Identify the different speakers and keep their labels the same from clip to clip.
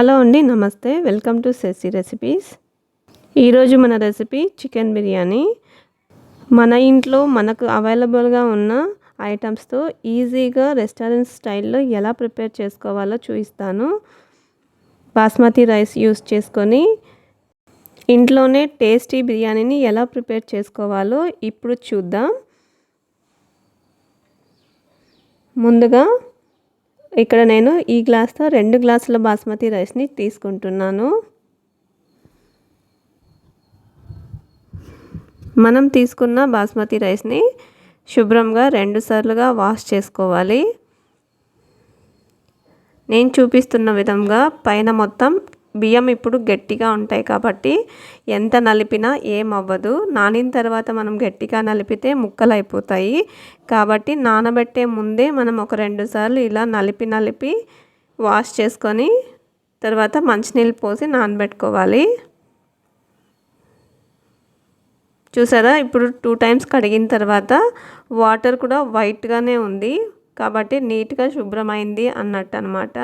Speaker 1: Hello అండి నమస్తే. Welcome to సెసి recipes ఈరోజు మన రెసిపీ చికెన్ బిర్యానీ. మన ఇంట్లో మనకు అవైలబుల్గా ఉన్న ఐటమ్స్తో ఈజీగా రెస్టారెంట్ స్టైల్లో ఎలా ప్రిపేర్ చేసుకోవాలో చూపిస్తాను. బాస్మతి రైస్ యూస్ చేసుకొని ఇంట్లోనే టేస్టీ బిర్యానీని ఎలా ప్రిపేర్ చేసుకోవాలో ఇప్పుడు చూద్దాం. ముందుగా ఇక్కడ నేను ఈ గ్లాస్తో రెండు గ్లాసుల బాస్మతి రైస్ని తీసుకుంటున్నాను. మనం తీసుకున్న బాస్మతి రైస్ని శుభ్రంగా రెండు సార్లుగా వాష్ చేసుకోవాలి. నేను చూపిస్తున్న విధంగా పైన మొత్తం బియ్యం ఇప్పుడు గట్టిగా ఉంటాయి కాబట్టి ఎంత నలిపినా ఏం అవ్వదు నానిన తర్వాత మనం గట్టిగా నలిపితే ముక్కలు అయిపోతాయి కాబట్టి నానబెట్టే ముందే మనం ఒక రెండు సార్లు ఇలా నలిపి నలిపి వాష్ చేసుకొని తర్వాత మంచినీళ్ళు పోసి నానబెట్టుకోవాలి. చూసారా? ఇప్పుడు టూ టైమ్స్ కడిగిన తర్వాత వాటర్ కూడా వైట్గానే ఉంది. కాబట్టి నీట్గా శుభ్రమైంది అన్నట్టు అనమాట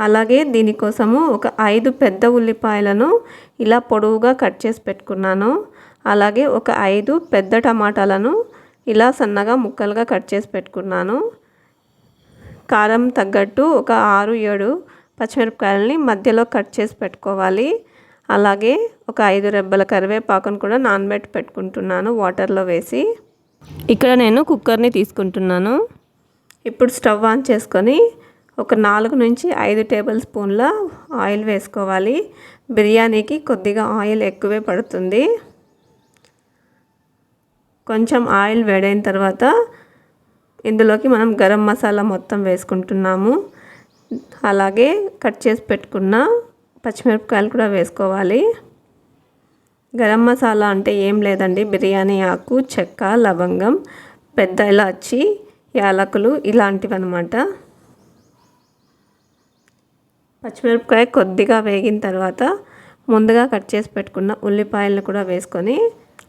Speaker 1: అలాగే దీనికోసము ఒక ఐదు పెద్ద ఉల్లిపాయలను ఇలా పొడవుగా కట్ చేసి పెట్టుకున్నాను. అలాగే ఒక ఐదు పెద్ద టమాటాలను ఇలా సన్నగా ముక్కలుగా కట్ చేసి పెట్టుకున్నాను. కారం తగ్గట్టు ఒక ఆరు ఏడు పచ్చిమిరపకాయలని మధ్యలో కట్ చేసి పెట్టుకోవాలి. అలాగే ఒక ఐదు రెబ్బల కరివేపాకును కూడా నానబెట్టి పెట్టుకుంటున్నాను వాటర్లో వేసి. ఇక్కడ నేను కుక్కర్ని తీసుకుంటున్నాను. ఇప్పుడు స్టవ్ ఆన్ చేసుకొని ఒక నాలుగు నుంచి ఐదు టేబుల్ స్పూన్ల ఆయిల్ వేసుకోవాలి. బిర్యానీకి కొద్దిగా ఆయిల్ ఎక్కువే పడుతుంది. కొంచెం ఆయిల్ వేడైన తర్వాత ఇందులోకి మనం గరం మసాలా మొత్తం వేసుకుంటున్నాము. అలాగే కట్ చేసి పెట్టుకున్న పచ్చిమిరపకాయలు కూడా వేసుకోవాలి. గరం మసాలా అంటే ఏం లేదండి. బిర్యానీ ఆకు చెక్క లవంగం పెద్ద ఇలాచి యాలకులు ఇలాంటివి అనమాట పచ్చిమిరపకాయ కొద్దిగా వేగిన తర్వాత ముందుగా కట్ చేసి పెట్టుకున్న ఉల్లిపాయలను కూడా వేసుకొని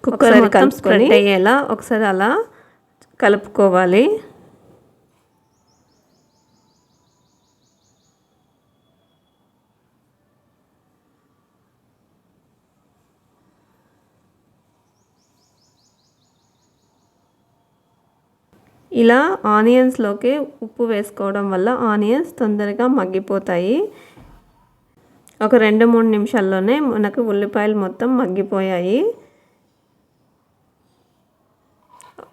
Speaker 1: కుక్కర్ మొత్తం స్ప్రెడ్ అయ్యేలా ఒకసారి అలా కలుపుకోవాలి. ఇలా ఆనియన్స్లోకి ఉప్పు వేసుకోవడం వల్ల ఆనియన్స్ తొందరగా మగ్గిపోతాయి. ఒక రెండు మూడు నిమిషాల్లోనే మనకు ఉల్లిపాయలు మొత్తం మగ్గిపోయాయి.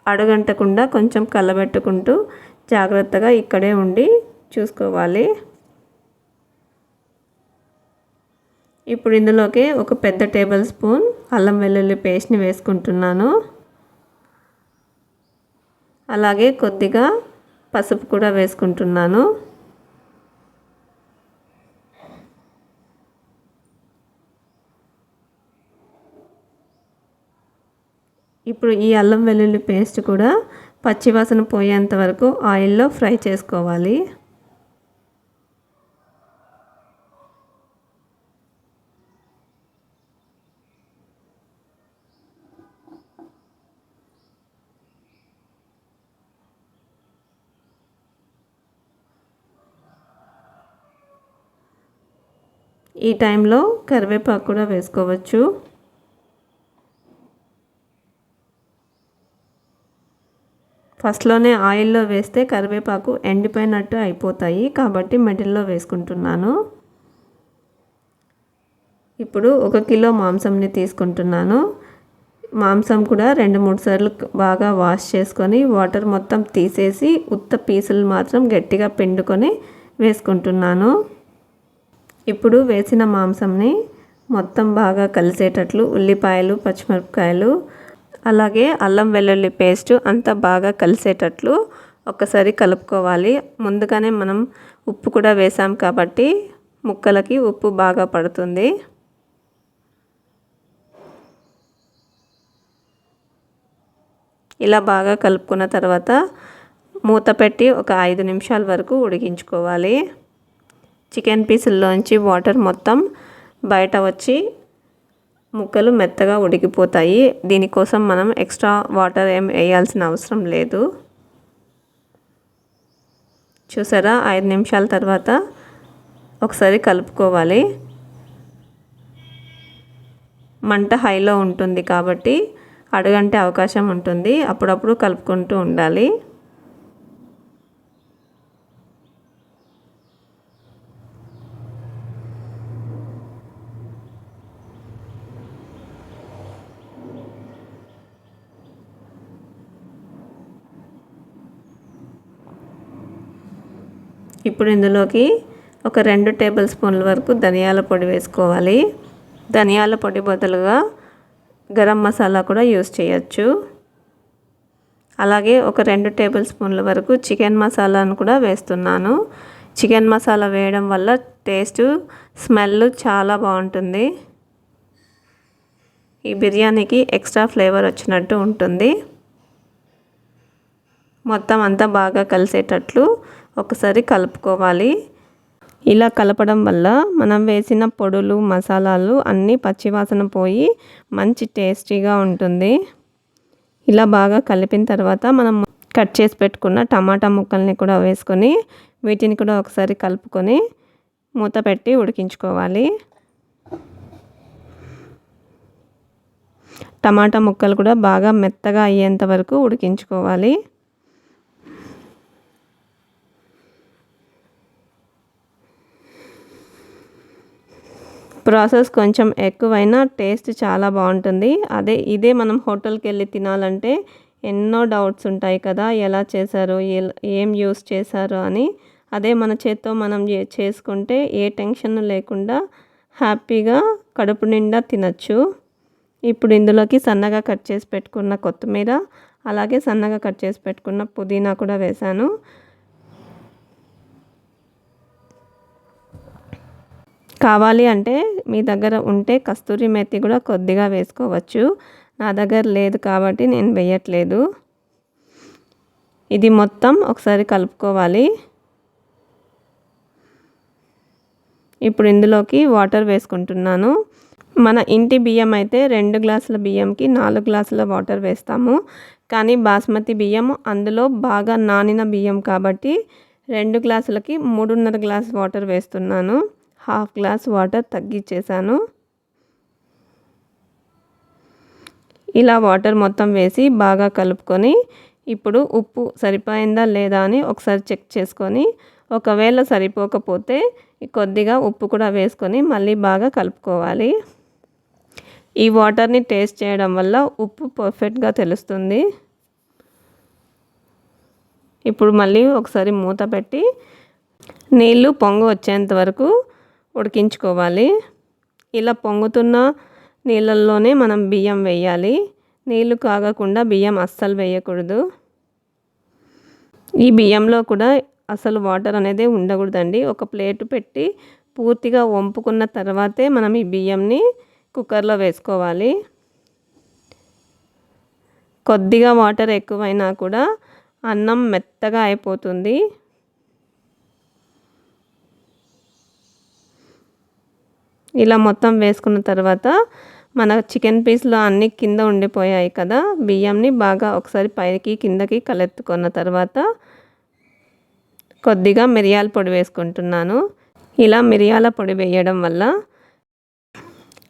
Speaker 1: అడగంటకుండా కొంచెం కలబెట్టుకుంటూ జాగ్రత్తగా ఇక్కడే ఉండి చూసుకోవాలి. ఇప్పుడు ఇందులోకి ఒక పెద్ద టేబుల్ స్పూన్ అల్లం వెల్లుల్లి పేస్ట్ని వేసుకుంటున్నాను. అలాగే కొద్దిగా పసుపు కూడా వేసుకుంటున్నాను. ఇప్పుడు ఈ అల్లం వెల్లుల్లి పేస్ట్ కూడా పచ్చివాసన పోయేంత వరకు ఆయిల్లో ఫ్రై చేసుకోవాలి. ఈ టైంలో కరివేపాకు కూడా వేసుకోవచ్చు. ఫస్ట్లోనే ఆయిల్లో వేస్తే కరివేపాకు ఎండిపోయినట్టు అయిపోతాయి కాబట్టి మిడిల్లో వేసుకుంటున్నాను. ఇప్పుడు ఒక కిలో మాంసంని తీసుకుంటున్నాను. మాంసం కూడా రెండు మూడు సార్లు బాగా వాష్ చేసుకొని వాటర్ మొత్తం తీసేసి ఉత్త పీసులు మాత్రం గట్టిగా పిండుకొని వేసుకుంటున్నాను. ఇప్పుడు వేసిన మాంసంని మొత్తం బాగా కలిసేటట్లు ఉల్లిపాయలు పచ్చిమిరపకాయలు అలాగే అల్లం వెల్లుల్లి పేస్ట్ అంతా బాగా కలిసేటట్లు ఒక్కసారి కలుపుకోవాలి. ముందుగానే మనం ఉప్పు కూడా వేసాం కాబట్టి ముక్కలకి ఉప్పు బాగా పడుతుంది. ఇలా బాగా కలుపుకున్న తర్వాత మూత పెట్టి ఒక ఐదు నిమిషాల వరకు ఉడికించుకోవాలి. చికెన్ పీసుల్లోంచి వాటర్ మొత్తం బయట వచ్చి ముక్కలు మెత్తగా ఉడికిపోతాయి. దీనికోసం మనం ఎక్స్ట్రా వాటర్ ఏం వేయాల్సిన అవసరం లేదు. చూసారా? ఐదు నిమిషాల తర్వాత ఒకసారి కలుపుకోవాలి. మంట హైలో ఉంటుంది కాబట్టి అడగంటే అవకాశం ఉంటుంది. అప్పుడప్పుడు కలుపుకుంటూ ఉండాలి. ఇప్పుడు ఇందులోకి ఒక రెండు టేబుల్ స్పూన్ల వరకు ధనియాల పొడి వేసుకోవాలి. ధనియాల పొడి బదులుగా గరం మసాలా కూడా యూస్ చేయొచ్చు. అలాగే ఒక రెండు టేబుల్ స్పూన్ల వరకు చికెన్ మసాలాను కూడా వేస్తున్నాను. చికెన్ మసాలా వేయడం వల్ల టేస్ట్ స్మెల్ చాలా బాగుంటుంది. ఈ బిర్యానీకి ఎక్స్ట్రా ఫ్లేవర్ వచ్చినట్టు ఉంటుంది. మొత్తం అంతా బాగా కలిసేటట్లు ఒకసారి కలుపుకోవాలి. ఇలా కలపడం వల్ల మనం వేసిన పొడులు మసాలాలు అన్నీ పచ్చివాసన పోయి మంచి టేస్టీగా ఉంటుంది. ఇలా బాగా కలిపిన తర్వాత మనం కట్ చేసి పెట్టుకున్న టమాటా ముక్కల్ని కూడా వేసుకొని వీటిని కూడా ఒకసారి కలుపుకొని మూత పెట్టి ఉడికించుకోవాలి. టమాటా ముక్కలు కూడా బాగా మెత్తగా అయ్యేంత వరకు ఉడికించుకోవాలి. ప్రాసెస్ కొంచెం ఎక్కువైనా టేస్ట్ చాలా బాగుంటుంది. అదే ఇదే మనం హోటల్కి వెళ్ళి తినాలంటే ఎన్నో డౌట్స్ ఉంటాయి కదా ఎలా చేశారు ఏం యూస్ చేశారు అని. అదే మన చేత్తో మనం చేసుకుంటే ఏ టెన్షన్ లేకుండా హ్యాపీగా కడుపు నిండా తినచ్చు. ఇప్పుడు ఇందులోకి సన్నగా కట్ చేసి పెట్టుకున్న కొత్తిమీర అలాగే సన్నగా కట్ చేసి పెట్టుకున్న పుదీనా కూడా వేశాను. కావాలి అంటే మీ దగ్గర ఉంటే కస్తూరి మెత్తి కూడా కొద్దిగా వేసుకోవచ్చు. నా దగ్గర లేదు కాబట్టి నేను వేయట్లేదు. ఇది మొత్తం ఒకసారి కలుపుకోవాలి. ఇప్పుడు ఇందులోకి వాటర్ వేసుకుంటున్నాను. మన ఇంటి బియ్యం అయితే రెండు గ్లాసుల బియ్యంకి నాలుగు గ్లాసుల వాటర్ వేస్తాము. కానీ బాస్మతి బియ్యం అందులో బాగా నానిన బియ్యం కాబట్టి రెండు గ్లాసులకి మూడున్నర గ్లాస్ వాటర్ వేస్తున్నాను. హాఫ్ గ్లాస్ వాటర్ తగ్గించేసాను ఇలా వాటర్ మొత్తం వేసి బాగా కలుపుకొని ఇప్పుడు ఉప్పు సరిపోయిందా లేదా అని ఒకసారి చెక్ చేసుకొని ఒకవేళ సరిపోకపోతే కొద్దిగా ఉప్పు కూడా వేసుకొని మళ్ళీ బాగా కలుపుకోవాలి. ఈ వాటర్ని టేస్ట్ చేయడం వల్ల ఉప్పు పర్ఫెక్ట్గా తెలుస్తుంది. ఇప్పుడు మళ్ళీ ఒకసారి మూత పెట్టి నీళ్ళు పొంగు వచ్చేంత వరకు ఉడికించుకోవాలి. ఇలా పొంగుతున్న నీళ్ళల్లోనే మనం బియ్యం వేయాలి. నీళ్ళు కాగకుండా బియ్యం అస్సలు వేయకూడదు. ఈ బియ్యంలో కూడా అసలు వాటర్ అనేది ఉండకూడదండి. ఒక ప్లేట్ పెట్టి పూర్తిగా వంపుకున్న తర్వాతే మనం ఈ బియ్యంని కుక్కర్లో వేసుకోవాలి. కొద్దిగా వాటర్ ఎక్కువైనా కూడా అన్నం మెత్తగా అయిపోతుంది. ఇలా మొత్తం వేసుకున్న తర్వాత మన చికెన్ పీస్లో అన్నీ కింద ఉండిపోయాయి కదా. బియ్యంని బాగా ఒకసారి పైకి కిందకి కలెత్తుకున్న తర్వాత కొద్దిగా మిరియాల పొడి వేసుకుంటున్నాను. ఇలా మిరియాల పొడి వేయడం వల్ల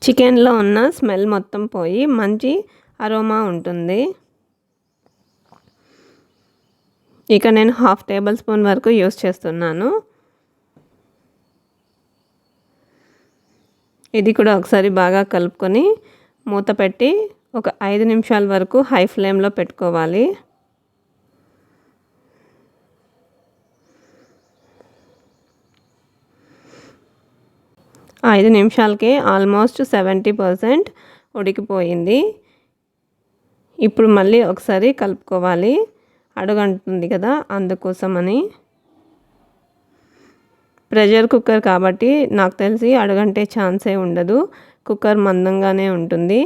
Speaker 1: చికెన్లో ఉన్న స్మెల్ మొత్తం పోయి మంచి అరోమా ఉంటుంది. ఇక నేను హాఫ్ టేబుల్ స్పూన్ వరకు యూస్ చేస్తున్నాను. ఇది కూడా ఒకసారి బాగా కలుపుకొని మూత పెట్టి ఒక ఐదు నిమిషాల వరకు హై ఫ్లేమ్లో పెట్టుకోవాలి. ఐదు నిమిషాలకే ఆల్మోస్ట్ సెవెంటీ పర్సెంట్ ఉడికిపోయింది. ఇప్పుడు మళ్ళీ ఒకసారి కలుపుకోవాలి. అడుగంటుంది కదా అందుకోసమని. ప్రెషర్ కుక్కర్ కాబట్టి నాకు తెలిసి అడగంటే ఛాన్సే ఉండదు. కుక్కర్ మందంగానే ఉంటుంది.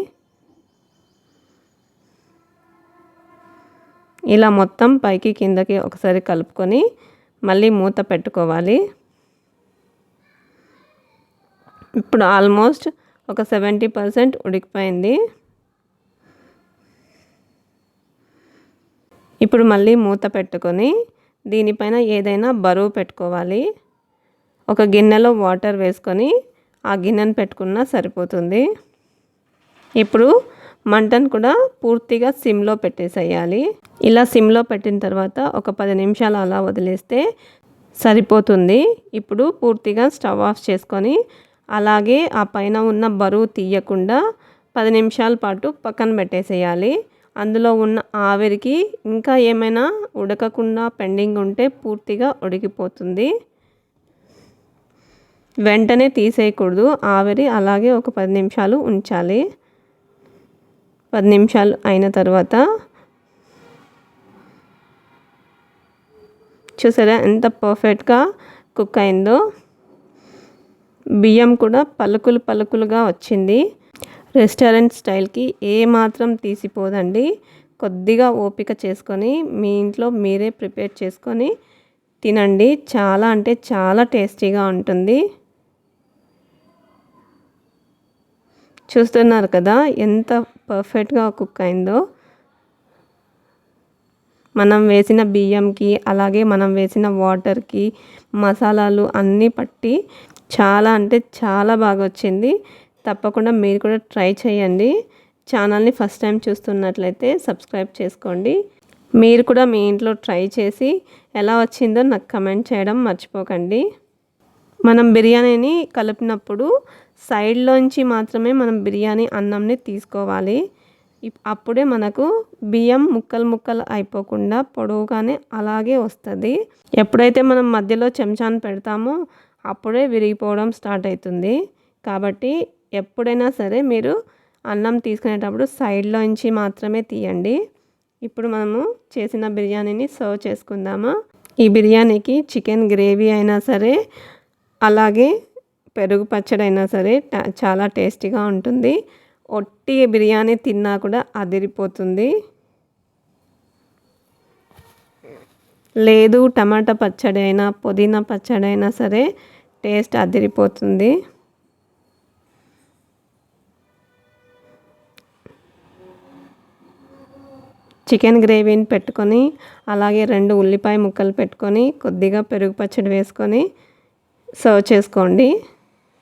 Speaker 1: ఇలా మొత్తం పైకి కిందకి ఒకసారి కలుపుకొని మళ్ళీ మూత పెట్టుకోవాలి. ఇప్పుడు ఆల్మోస్ట్ ఒక సెవెంటీ పర్సెంట్ ఉడికిపోయింది. ఇప్పుడు మళ్ళీ మూత పెట్టుకొని దీనిపైన ఏదైనా బరువు పెట్టుకోవాలి. ఒక గిన్నెలో వాటర్ వేసుకొని ఆ గిన్నెను పెట్టుకున్నా సరిపోతుంది. ఇప్పుడు మంటను కూడా పూర్తిగా సిమ్లో పెట్టేసేయాలి. ఇలా సిమ్లో పెట్టిన తర్వాత ఒక పది నిమిషాలు అలా వదిలేస్తే సరిపోతుంది. ఇప్పుడు పూర్తిగా స్టవ్ ఆఫ్ చేసుకొని అలాగే ఆ పైన ఉన్న బరువు తీయకుండా పది నిమిషాల పాటు పక్కన పెట్టేసేయాలి. అందులో ఉన్న ఆవిరికి ఇంకా ఏమైనా ఉడకకుండా పెండింగ్ ఉంటే పూర్తిగా ఉడికిపోతుంది. వెంటనే తీసేయకూడదు. ఆవిరి అలాగే ఒక పది నిమిషాలు ఉంచాలి. పది నిమిషాలు అయిన తర్వాత చూసారా ఎంత పర్ఫెక్ట్గా కుక్ అయిందో. బియ్యం కూడా పలుకులు పలుకులుగా వచ్చింది. రెస్టారెంట్ స్టైల్కి ఏ మాత్రం తీసిపోదండి. కొద్దిగా ఓపిక చేసుకొని మీ ఇంట్లో మీరే ప్రిపేర్ చేసుకొని తినండి. చాలా అంటే చాలా టేస్టీగా ఉంటుంది. చూస్తున్నారు కదా ఎంత పర్ఫెక్ట్గా కుక్ అయిందో. మనం వేసిన బియ్యంకి అలాగే మనం వేసిన వాటర్కి మసాలాలు అన్నీ పట్టి చాలా అంటే చాలా బాగా వచ్చింది. తప్పకుండా మీరు కూడా ట్రై చేయండి. ఛానల్ని ఫస్ట్ టైం చూస్తున్నట్లయితే సబ్స్క్రైబ్ చేసుకోండి. మీరు కూడా మీ ఇంట్లో ట్రై చేసి ఎలా వచ్చిందో నాకు కమెంట్ చేయడం మర్చిపోకండి. మనం బిర్యానీని కలిపినప్పుడు సైడ్లోంచి మాత్రమే మనం బిర్యానీ అన్నంని తీసుకోవాలి. అప్పుడే మనకు బియ్యం ముక్కలు ముక్కలు అయిపోకుండా పొడవుగానే అలాగే వస్తుంది. ఎప్పుడైతే మనం మధ్యలో చెంచాను పెడతామో అప్పుడే విరిగిపోవడం స్టార్ట్ అవుతుంది కాబట్టి ఎప్పుడైనా సరే మీరు అన్నం తీసుకునేటప్పుడు సైడ్లోంచి మాత్రమే తీయండి. ఇప్పుడు మనము చేసిన బిర్యానీని సర్వ్ చేసుకుందాము. ఈ బిర్యానీకి చికెన్ గ్రేవీ అయినా సరే అలాగే పెరుగు పచ్చడి అయినా సరే చాలా టేస్టీగా ఉంటుంది. ఒట్టి బిర్యానీ తిన్నా కూడా అదిరిపోతుంది. లేదు టమాటా పచ్చడి అయినా పుదీనా పచ్చడి అయినా సరే టేస్ట్ అదిరిపోతుంది. చికెన్ గ్రేవీని పెట్టుకొని అలాగే రెండు ఉల్లిపాయ ముక్కలు పెట్టుకొని కొద్దిగా పెరుగు పచ్చడి వేసుకొని సర్వ్ చేసుకోండి.